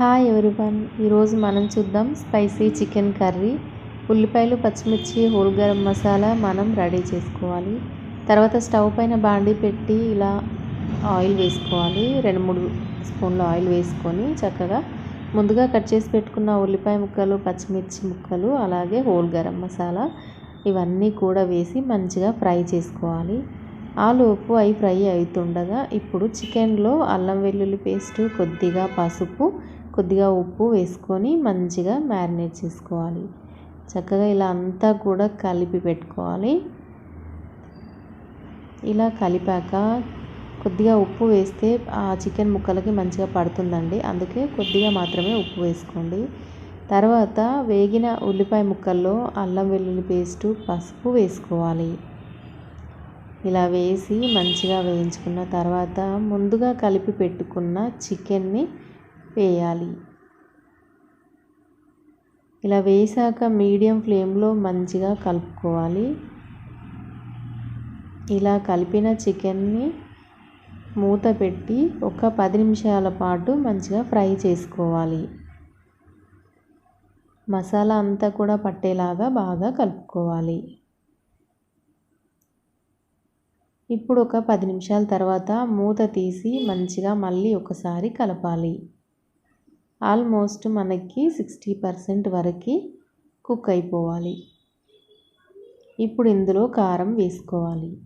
Hi everyone. ఈరోజు మనం చూద్దాం స్పైసీ చికెన్ కర్రీ. ఉల్లిపాయలు పచ్చిమిర్చి హోల్ గరం మసాలా మనం రెడీ చేసుకోవాలి. తర్వాత స్టవ్ పైన బాండి పెట్టి ఇలా ఆయిల్ వేసుకోవాలి. రెండు మూడు స్పూన్ల ఆయిల్ వేసుకొని చక్కగా ముందుగా కట్ చేసి పెట్టుకున్న ఉల్లిపాయ ముక్కలు పచ్చిమిర్చి ముక్కలు అలాగే హోల్ గరం మసాలా ఇవన్నీ కూడా వేసి మంచిగా ఫ్రై చేసుకోవాలి. ఆలోపు అవి ఫ్రై అవుతుండగా ఇప్పుడు చికెన్లో అల్లం వెల్లుల్లి పేస్ట్ కొద్దిగా పసుపు కొద్దిగా ఉప్పు వేసుకొని మంచిగా మ్యారినేట్ చేసుకోవాలి. చక్కగా ఇలా అంతా కూడా కలిపి పెట్టుకోవాలి. ఇలా కలిపాక కొద్దిగా ఉప్పు వేస్తే ఆ చికెన్ ముక్కలకి మంచిగా పడుతుందండి. అందుకే కొద్దిగా మాత్రమే ఉప్పు వేసుకోండి. తర్వాత వేగిన ఉల్లిపాయ ముక్కల్లో అల్లం వెల్లుల్లి పేస్టు పసుపు వేసుకోవాలి. ఇలా వేసి మంచిగా వేయించుకున్న తర్వాత ముందుగా కలిపి పెట్టుకున్న చికెన్ని వేయాలి. ఇలా వేసాక మీడియం ఫ్లేమ్లో మంచిగా కలుపుకోవాలి. ఇలా కలిపిన చికెన్ని మూత పెట్టి ఒక పది నిమిషాల పాటు మంచిగా ఫ్రై చేసుకోవాలి. మసాలా అంతా కూడా పట్టేలాగా బాగా కలుపుకోవాలి. ఇప్పుడు ఒక పది నిమిషాల తర్వాత మూత తీసి మంచిగా మళ్ళీ ఒకసారి కలపాలి. ఆల్మోస్ట్ మనకి సిక్స్టీ పర్సెంట్ వరకు కుక్ అయిపోవాలి. ఇప్పుడు ఇందులో కారం వేసుకోవాలి.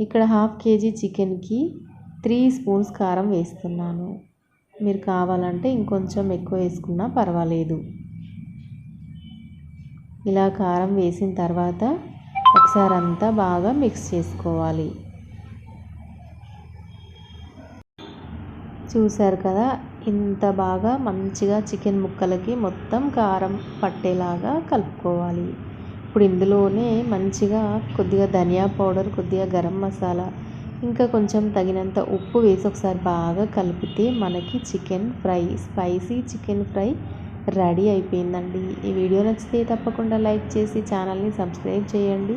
ఇక్కడ హాఫ్ కేజీ చికెన్కి త్రీ స్పూన్స్ కారం వేస్తున్నాను. మీరు కావాలంటే ఇంకొంచెం ఎక్కువ వేసుకున్నా పర్వాలేదు. ఇలా కారం వేసిన తర్వాత ఒకసారి అంతా బాగా మిక్స్ చేసుకోవాలి. చూసారు కదా ఇంత బాగా మంచిగా చికెన్ ముక్కలకి మొత్తం కారం పట్టేలాగా కలుపుకోవాలి. ఇప్పుడు ఇందులోనే మంచిగా కొద్దిగా ధనియా పౌడర్ కొద్దిగా గరం మసాలా ఇంకా కొంచెం తగినంత ఉప్పు వేసి ఒకసారి బాగా కలిపితే మనకి chicken fry spicy chicken fry ready అయిపోయిందండి. ఈ వీడియో నచ్చితే తప్పకుండా లైక్ చేసి ఛానల్ని సబ్స్క్రైబ్ చేయండి.